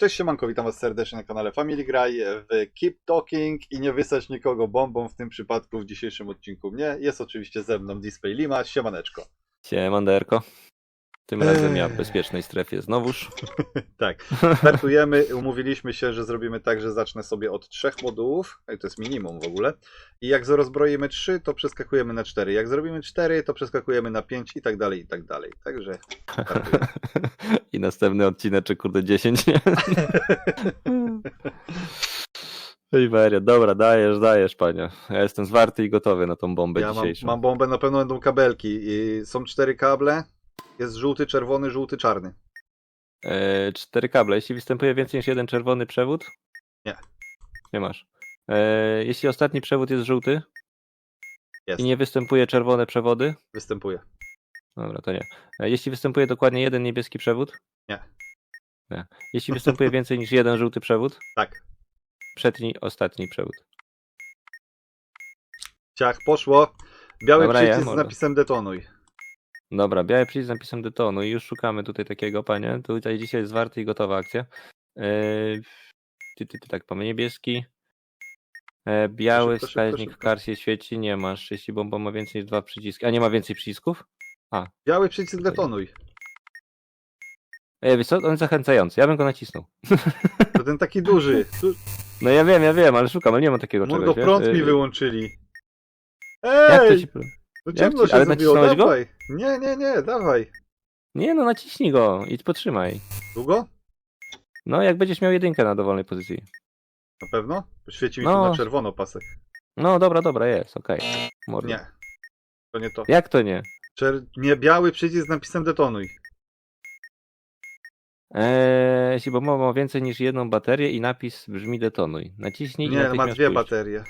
Cześć siemanko, witam was serdecznie na kanale Family Graj w Keep Talking i nie wysać nikogo bombą, w tym przypadku w dzisiejszym odcinku mnie. Jest oczywiście ze mną Display Lima, siemaneczko. Siemanderko. Tym razem ja w Eee. bezpiecznej strefie znowuż. Tak, startujemy, umówiliśmy się, że zrobimy tak, że zacznę sobie od trzech modułów, i to jest minimum w ogóle, i jak rozbroimy trzy, to przeskakujemy na cztery, jak zrobimy cztery, to przeskakujemy na pięć i tak dalej, i tak dalej. Także. I następny odcineczek, kurde, 10, nie? Ej, Maria, dobra, dajesz, dajesz, panie. Ja jestem zwarty i gotowy na tą bombę Ja mam, dzisiejszą. mam bombę, na pewno będą kabelki. I są cztery kable. Jest żółty, czerwony, żółty, czarny. E, cztery kable. Jeśli występuje więcej niż jeden czerwony przewód? Nie. Nie masz. E, jeśli ostatni przewód jest żółty Jest. i nie występuje czerwone przewody? Występuje. Dobra, to nie. E, jeśli występuje dokładnie jeden niebieski przewód? Nie. Nie. Jeśli występuje więcej niż jeden żółty przewód? Tak. Przedni, ostatni przewód. Ciach, poszło. Biały Dobra, ja przycisk z mogę. napisem detonuj. Dobra, biały przycisk z napisem detonu i już szukamy tutaj takiego, panie. Tutaj dzisiaj jest zwarty i gotowa akcja. Yy, ty, ty, ty, tak, mamy niebieski. E, biały Szybko, szybko, wskaźnik w karcie świeci nie masz, jeśli bomba ma więcej niż dwa przyciski. A nie ma więcej przycisków? Biały przycisk detonuj. E, wiesz co, on jest zachęcający, ja bym go nacisnął. To ten taki duży. Tu- No ja wiem, ja wiem, ale szukam, ale nie ma takiego Mordo, czegoś, prąd E, mi e, wyłączyli. Jak to Ej! ci... No ciemno ci- się ale zrobiło, nacisnąłeś go? dawaj. Nie, nie, nie, dawaj. Nie no, naciśnij go i potrzymaj. Długo? No, jak będziesz miał jedynkę na dowolnej pozycji. Na pewno? Świeci mi tu No. na czerwono pasek. No, dobra, dobra, jest, okej. Mordo. Nie. To nie to. Jak to nie? Czer... Nie, biały przycisk z napisem detonuj. Eee, jeśli bomba ma więcej niż jedną baterię i napis brzmi detonuj. Naciśnij i Nie, ma dwie puść. baterie.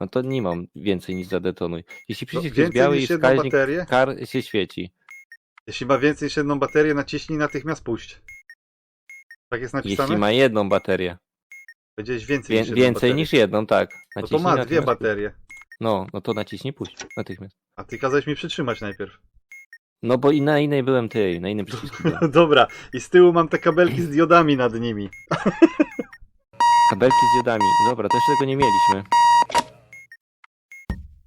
No to nie mam więcej niż zadetonuj. Jeśli No, przycisk jest więcej biały i wskaźnik baterię? kar się świeci. Jeśli ma więcej niż jedną baterię, naciśnij natychmiast puść. Tak jest napisane? Jeśli ma jedną baterię. Powiedziałeś więcej niż jedną więcej baterię. niż jedną, tak. No to ma dwie baterie. No, no to naciśnij puść natychmiast. A ty kazałeś mi przytrzymać najpierw. No bo i na innej byłem ty, na innym przycisku. Dobra, i z tyłu mam te kabelki z diodami nad nimi. Kabelki z diodami. Dobra, to jeszcze tego nie mieliśmy.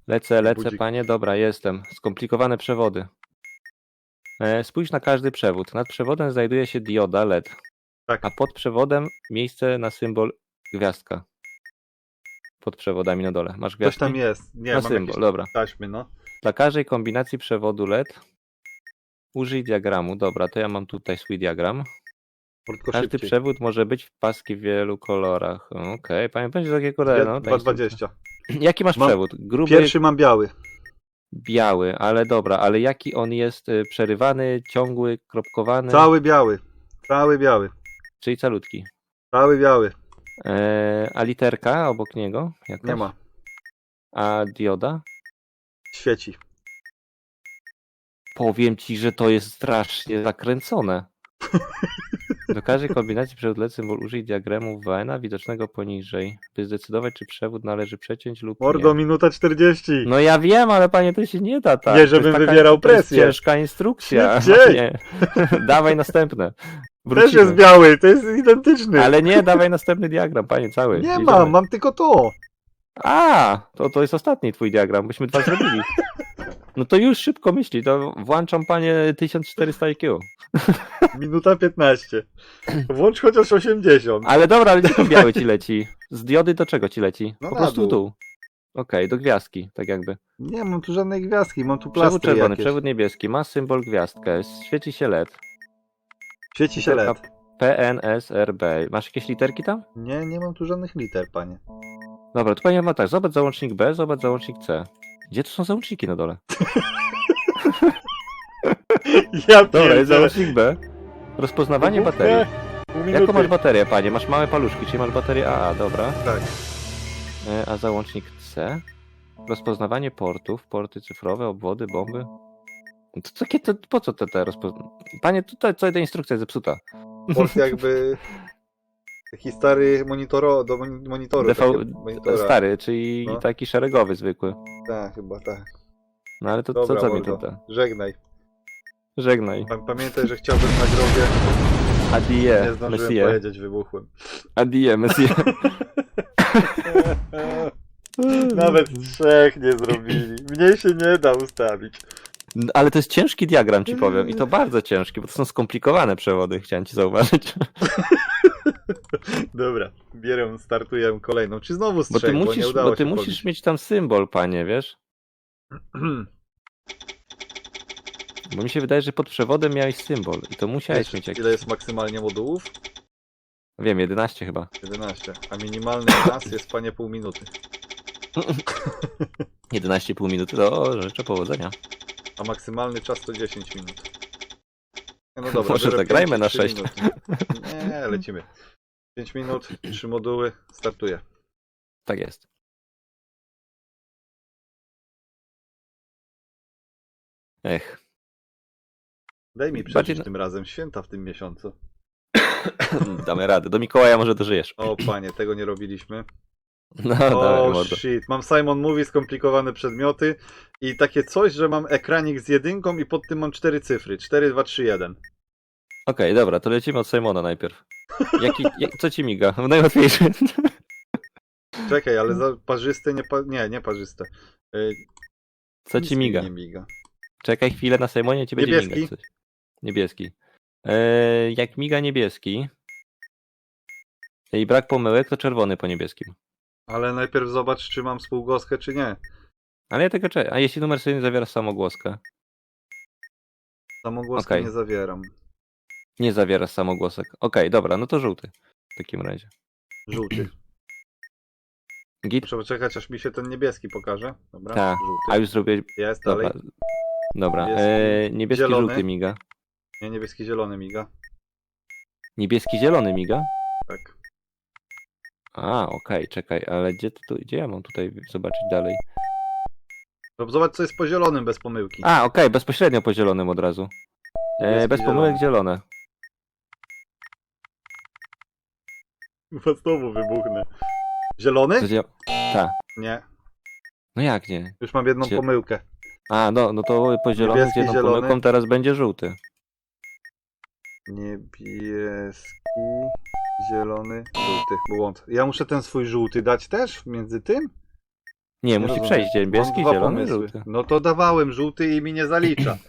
Lecę, lecę, Budzik. panie. Dobra, jestem. Skomplikowane przewody. E, spójrz na każdy przewód. Nad przewodem znajduje się dioda LED, Tak. a pod przewodem miejsce na symbol gwiazdka. Pod przewodami na dole. Masz Coś gwiazdkę? tam jest. Nie, na mam symbol, jakieś dobra. taśmy, no. Dla każdej kombinacji przewodu LED użyj diagramu. Dobra, to ja mam tutaj swój diagram. Tylko Każdy szybciej. przewód może być w paski w wielu kolorach. Okej, panie będzie takie kolory. No, ta instrukcja. 2,20. Jaki masz Mam przewód? Gruby, Pierwszy mam biały. biały, ale dobra, ale jaki on jest y, przerywany, ciągły, kropkowany, Cały biały. Cały biały. czyli calutki. Cały biały. E, a literka obok niego? Jakaś? Nie ma. A dioda? Świeci. Powiem ci, że to jest strasznie zakręcone. Do każdej kombinacji przewód symbol użyj diagramu Wena widocznego poniżej, by zdecydować, czy przewód należy przeciąć lub Mordo, nie. minuta 40. No ja wiem, ale panie, to się nie da tak. Nie, To żebym taka- wywierał to jest presję. ciężka instrukcja. Nie. dawaj następne. Też Wrócimy. jest biały, to jest identyczny. Ale nie, dawaj następny diagram, panie, cały. Nie Jedziemy. mam, mam tylko to. A, to, to jest ostatni twój diagram, byśmy dwa zrobili. No to już szybko myśli, to włączam panie 1400 IQ. Minuta 15. Włącz chociaż 80. Ale dobra, ale gdzie ten biały ci leci? Z diody do czego ci leci? No po prostu dół. tu. Okej, do gwiazdki, tak jakby. Nie mam tu żadnej gwiazdki, mam tu Przewód plastry czerwony, jakieś. przewód niebieski, ma symbol gwiazdkę, świeci się LED. Świeci się LED. PNSRB. Masz jakieś literki tam? Nie, nie mam tu żadnych liter, panie. Dobra, to panie ma tak, zobacz załącznik B, zobacz załącznik C. Gdzie tu są załączniki na dole? Ja Dobra, jest załącznik B. Rozpoznawanie baterii. Pół Jaką minuty. masz baterię, panie? Masz małe paluszki, czyli masz baterię AA, dobra. Tak. E, A załącznik C? Rozpoznawanie portów, porty cyfrowe, obwody, bomby. To takie to, po co te, te rozpoznawanie? Panie, tutaj co ta instrukcja jest zepsuta. Port jakby stary monitoro, do moni- monitoru. DV, monitora. stary, czyli No. taki szeregowy, zwykły. Tak, chyba tak. No ale to Dobra, co, co mi mordo. tutaj? Żegnaj. Żegnaj. Pa- Pamiętaj, że chciałbym na grobie Adie, Nie zdążyłem Messie. powiedzieć, wybuchłem. Adie, Messie. Nawet trzech nie zrobili. Mnie się nie da ustawić. Ale to jest ciężki diagram, ci powiem. I to bardzo ciężki, bo to są skomplikowane przewody, chciałem ci zauważyć. Dobra, bierę, startuję kolejną. Czy znowu z Bo ty bo musisz, udało bo ty musisz mieć tam symbol, panie, wiesz? Bo mi się wydaje, że pod przewodem miałeś symbol i to musiałeś Wiesz, mieć jakiś. Ile jest maksymalnie modułów? Wiem, 11 chyba. 11. A minimalny czas jest panie pół minuty. 11,5 minuty, to życzę powodzenia. A maksymalny czas to 10 minut. No dobra, Może zagrajmy na trzy sześć. minuty. Nie, lecimy. 5 minut, 3 moduły, startuję. Tak jest. Ech, Daj mi przeżyć Bardziej tym razem święta w tym miesiącu. damy radę. Do Mikołaja może dożyjesz. O panie, tego nie robiliśmy. No, O mordo. shit, mam Simon Mówi skomplikowane przedmioty i takie coś, że mam ekranik z jedynką i pod tym mam cztery cyfry. 4, 2, 3, 1. Okej, dobra, to lecimy od Simona najpierw. Jaki, jak, co ci miga? Najłatwiejszy. Czekaj, ale za parzyste, nie, pa... nie, nie parzyste. Y, Co ci mi miga? Nie miga. Czekaj chwilę na Simonie, ci będzie migać coś. Niebieski. Eee, jak miga niebieski i brak pomyłek, to czerwony po niebieskim. Ale najpierw zobacz, czy mam spółgłoskę, czy nie. Ale ja tego czekam. A jeśli numer seryjny zawiera samogłoskę? Samogłoskę Okej. nie zawieram. Nie zawiera samogłosek. Okej, dobra, no to żółty. W takim razie. Żółty. Git? Muszę poczekać, aż mi się ten niebieski pokaże. Dobra, Tak. żółty. A już zrobiłeś. Jest, Dobra. dalej. Dobra. Niebieski, Eee, niebieski zielony. żółty miga. Nie, niebieski, zielony miga. Niebieski zielony miga? Tak. A, okej, czekaj, ale gdzie, tu, gdzie ja mam tutaj zobaczyć dalej? No, Zobacz, co jest po zielonym bez pomyłki. A, okej, bezpośrednio po zielonym od razu. E, Niebieski, bez pomyłek zielone. Chyba znowu wybuchnę. Zielony? Tak. Nie. No jak nie? Już mam jedną Zie- pomyłkę. A, no, no to po zielonym z Niebieski, jedną zielony. pomyłką teraz będzie żółty. Niebieski, zielony, żółty. Błąd. Ja muszę ten swój żółty dać też między tym? Nie, musi rozumiem. przejść niebieski, dwa zielony, pomysły. żółty. No to dawałem żółty i mi nie zalicza.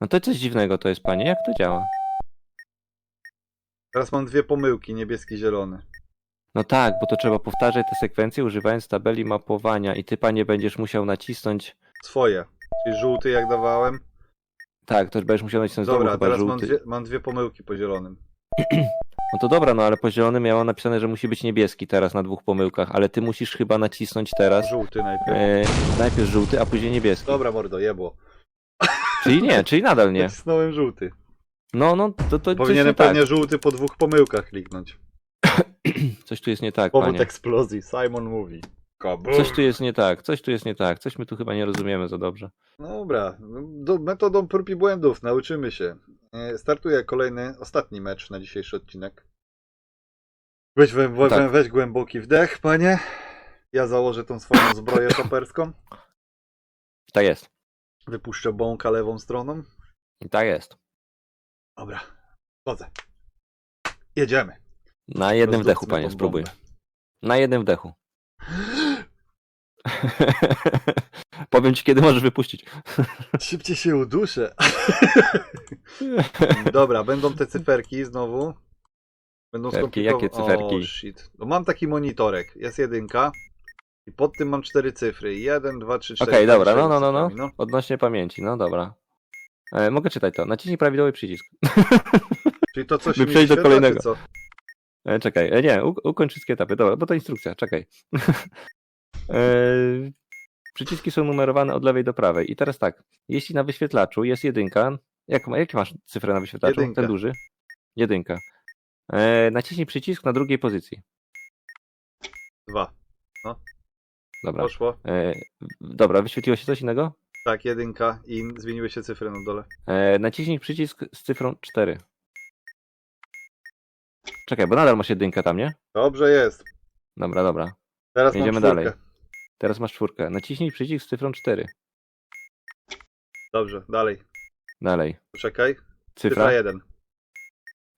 No to coś dziwnego to jest, panie, jak to działa? Teraz mam dwie pomyłki, niebieski, zielony. No tak, bo to trzeba powtarzać te sekwencje używając tabeli mapowania i ty, panie, będziesz musiał nacisnąć... Swoje. Czyli żółty jak dawałem. Tak, to będziesz musiał nacisnąć znowu Dobra, chyba teraz mam żółty. dwie, mam dwie pomyłki po zielonym. No to dobra, no ale po zielonym miało napisane, że musi być niebieski teraz na dwóch pomyłkach, ale ty musisz chyba nacisnąć teraz Żółty najpierw. e, najpierw żółty, a później niebieski. Dobra, mordo, jebło. Czyli nie, czyli nadal nie. Nacisnąłem żółty. No, no, to, to coś, Powinienem nie tak. pewnie żółty po dwóch pomyłkach kliknąć. coś tu jest nie tak, Powód panie. eksplozji, Simon mówi. Kabum. Coś tu jest nie tak, coś tu jest nie tak, coś my tu chyba nie rozumiemy za dobrze. Dobra, no, do, metodą prób i błędów nauczymy się. E, Startuje kolejny, ostatni mecz na dzisiejszy odcinek. Weź, we, we, Tak. weź głęboki wdech, panie. Ja założę tą swoją zbroję toperską. Tak jest, Wypuszczę bąka lewą stroną. tak jest. Dobra, chodzę. Jedziemy. Na jednym wdechu, panie, spróbuj. Na jednym wdechu. Powiem ci, kiedy możesz wypuścić. Szybciej się uduszę. Dobra, będą te cyferki znowu. Będą Cyferki, jakie cyferki? Shit. No mam taki monitorek. Jest jedynka. I pod tym mam cztery cyfry. Jeden, dwa, trzy, cztery. Okej, tak, dobra, no, no, no, no. cyframi, Odnośnie pamięci, no dobra. E, mogę czytać to. Naciśnij prawidłowy przycisk. Czyli to coś By mi przejść do kolejnego. czy co? E, czekaj, e, nie, u, ukończ wszystkie etapy. Dobra, bo to instrukcja, czekaj. e, przyciski są numerowane od lewej do prawej. I teraz tak, jeśli na wyświetlaczu jest jedynka, jak, ma- jakie masz cyfrę na wyświetlaczu? Jedynkę. Ten duży? Jedynka. E, naciśnij przycisk na drugiej pozycji. Dwa. Dobra. Poszło. E, dobra, wyświetliło się coś innego? Tak, jedynka i zmieniły się cyfry na dole. E, naciśnij przycisk z cyfrą 4. Czekaj, bo nadal masz jedynkę tam, nie? Dobrze jest. Dobra, dobra. Teraz Jedziemy mam czwórkę. dalej. Teraz masz czwórkę. Naciśnij przycisk z cyfrą 4. Dobrze, dalej. Dalej. Poczekaj. Cyfra, Cyfra jeden.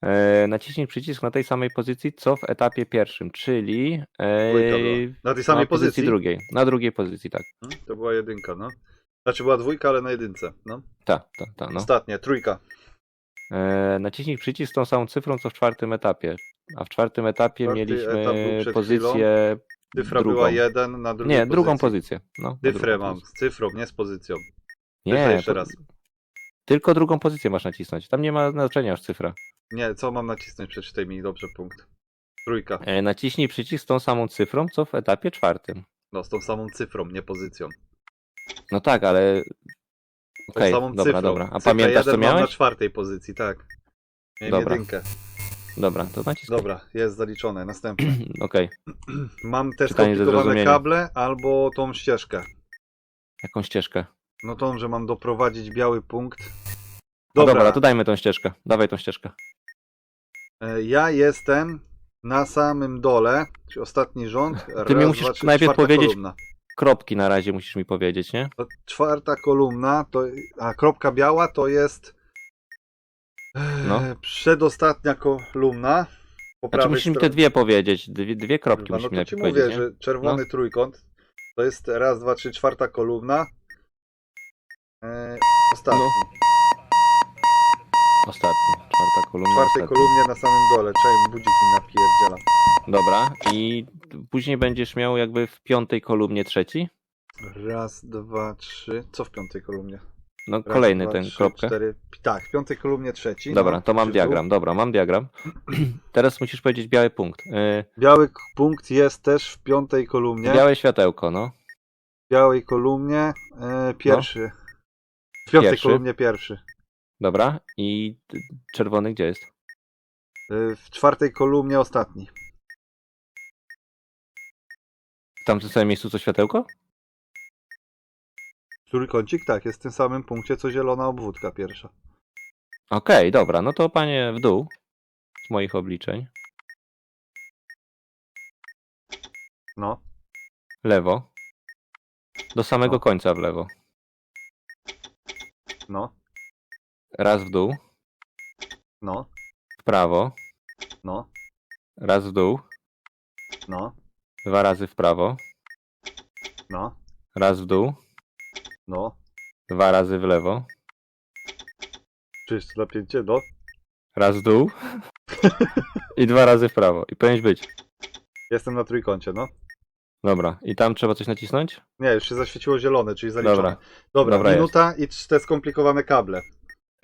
E, naciśnij przycisk na tej samej pozycji, co w etapie pierwszym, czyli e, Dwójka była. Na tej samej na pozycji pozycji? drugiej. Na drugiej pozycji, tak. Hmm, To była jedynka, no. Znaczy była dwójka, ale na jedynce, no. Tak, tak, tak. No. Ostatnia, trójka. E, naciśnij przycisk z tą samą cyfrą, co w czwartym etapie. A w czwartym etapie Czwarty mieliśmy etap pozycję. Cyfra drugą. była jeden, na drugiej Nie, drugą pozycję. No, drugą mam, pozycję. z cyfrą, nie z pozycją. Nie, Cyfrę jeszcze po- raz. Tylko drugą pozycję masz nacisnąć. Tam nie ma znaczenia już cyfra. Nie, co mam nacisnąć? Przeczytaj mi dobrze punkt. Trójka. E, naciśnij przycisk z tą samą cyfrą, co w etapie czwartym. No, z tą samą cyfrą, nie pozycją. No tak, ale. Okej, samą dobra, cyfrą. dobra. A Cyfrę pamiętasz, co mam na miałeś? czwartej pozycji, tak. Miałem Dobra. jedynkę. Dobra, to naciskaj. Dobra, jest zaliczone. Następne. Okej. Mam te Czytanie ze skomplikowane kable albo tą ścieżkę. Jaką ścieżkę? No tą, że mam doprowadzić biały punkt. No Dobra, dobra, to dajmy tą ścieżkę. Dawaj tą ścieżkę. e, ja jestem na samym dole, czyli ostatni rząd. Ty mi raz, musisz dwa, trzy, najpierw powiedzieć- Kolumna. Kropki na razie musisz mi powiedzieć, nie? Czwarta kolumna, to, a kropka biała to jest e, No. przedostatnia kolumna. Po Znaczy musisz mi te dwie powiedzieć. Dwie, dwie kropki Kurwa, no musisz mi to ci mówię, nie? No. że czerwony trójkąt to jest raz, dwa, trzy, czwarta kolumna. E, ostatni. No. Ostatni. Czwarta kolumna. W czwartej ostatni. kolumnie na samym dole. Czekaj, budzik mi napierdziela. Dobra. I później będziesz miał jakby w piątej kolumnie trzeci. Raz, dwa, trzy. Co w piątej kolumnie? No Raz, kolejny dwa, ten trzy, kropkę. Cztery. Tak, w piątej kolumnie trzeci. Dobra, no, to mam diagram. Dobra, mam diagram. Teraz musisz powiedzieć biały punkt. Yy, Biały punkt jest też w piątej kolumnie. białe światełko, no. W białej kolumnie e, pierwszy. W piątej Pierwszy. kolumnie pierwszy. Dobra. I czerwony gdzie jest? E, w czwartej kolumnie ostatni. Tamtym samym miejscu co światełko? Trójkącik, tak, jest w tym samym punkcie co zielona obwódka pierwsza. Okej, dobra. No to panie w dół. Z moich obliczeń. No, Lewo. Do samego No. końca w lewo. no, Raz w dół. no, W prawo. no, Raz w dół. no, Dwa razy w prawo. no, Raz w dół. no. Dwa razy w lewo. Czy jeszcze napięcie? No. Raz w dół. I dwa razy w prawo. I powinien być. Jestem na trójkącie, no. Dobra. I tam trzeba coś nacisnąć? Nie, już się zaświeciło zielone, czyli zaliczone. Dobra. Dobra, Dobra, minuta i trz- te skomplikowane kable.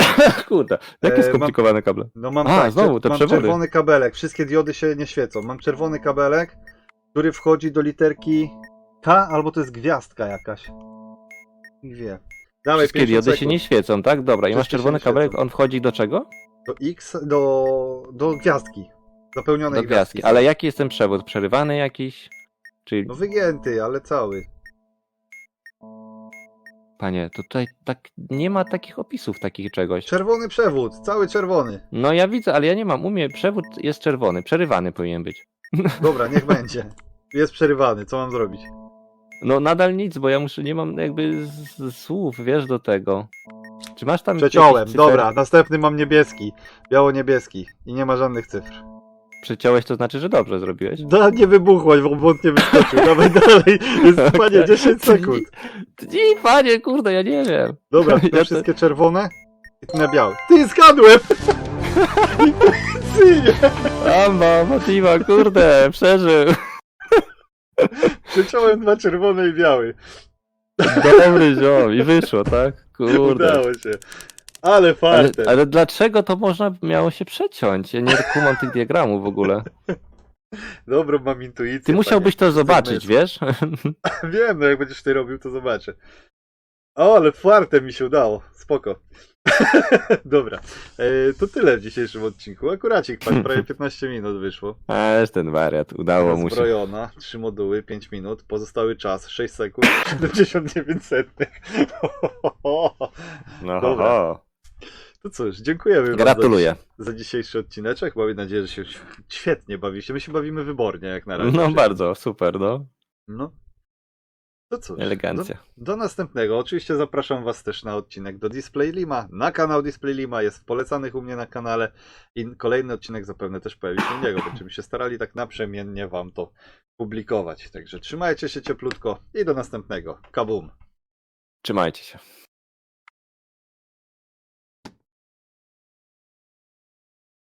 Kurde. Jakie E, skomplikowane kable? No mam A, tak, znowu te mam przewory. czerwony kabelek, wszystkie diody się nie świecą. Mam czerwony kabelek, który wchodzi do literki K, albo to jest gwiazdka jakaś. Nie wie. Dawaj Wszystkie 50 diody się sekund. nie świecą, tak? Dobra. I masz się czerwony nie kabelek. świecą. On wchodzi do czego? Do X, do, do gwiazdki. Zapełnionej Do gwiazdki. Ale jaki jest ten przewód? Przerywany jakiś? Czyli, No wygięty, ale cały. panie, to tutaj tak nie ma takich opisów takich czegoś. Czerwony przewód, cały czerwony. No ja widzę, ale ja nie mam. U mnie przewód jest czerwony. Przerywany powinien być. Dobra, niech będzie. Jest przerywany, co mam zrobić? No nadal nic, bo ja muszę, nie mam jakby z, z słów, wiesz, do tego. Czy masz tam Przeciąłem, jakieś cyferki? dobra, następny mam niebieski. Biało-niebieski. I nie ma żadnych cyfr. Przeciąłeś, to znaczy, że dobrze zrobiłeś. Da, nie wybuchło, bo błąd nie wyskoczył. Dawaj dalej. Jest, panie, 10 sekund. I panie, kurde, ja nie wiem. Dobra, te Ja to- wszystkie czerwone i tu na biały. Ty, zgadłem! Intuicyjnie! Amba, Fatima, kurde, przeżył. Przeciąłem dwa czerwone i biały. Dobry ziom. I wyszło, tak? Kurde. Udało się. Ale Ale, farte. ale dlaczego to można miało się przeciąć? Ja nie kumam tych diagramów w ogóle. Dobrą mam intuicję. Ty musiałbyś to zobaczyć, wiesz? panie. Wiem, no jak będziesz ty robił, to zobaczę. O, ale farte mi się udało. Spoko. Dobra. E, to tyle w dzisiejszym odcinku. Akuracik, pan, prawie 15 minut wyszło. Ależ ten wariat, udało mu się. Zbrojona, 3 moduły, 5 minut, pozostały czas 6 sekund, 79 setnych. No, ho, Dobra. ho. To cóż, dziękujemy Gratuluję. Za, za dzisiejszy odcineczek. Mam nadzieję, że się świetnie bawiliście. My się bawimy wybornie jak na razie. No bardzo, super, no. No, To cóż, Elegancja. Do, do następnego. Oczywiście zapraszam Was też na odcinek do Display Lima. Na kanał Display Lima jest w polecanych u mnie na kanale i kolejny odcinek zapewne też pojawi się u niego. Będziemy się starali tak naprzemiennie Wam to publikować. Także trzymajcie się cieplutko i do następnego. Kabum. Trzymajcie się.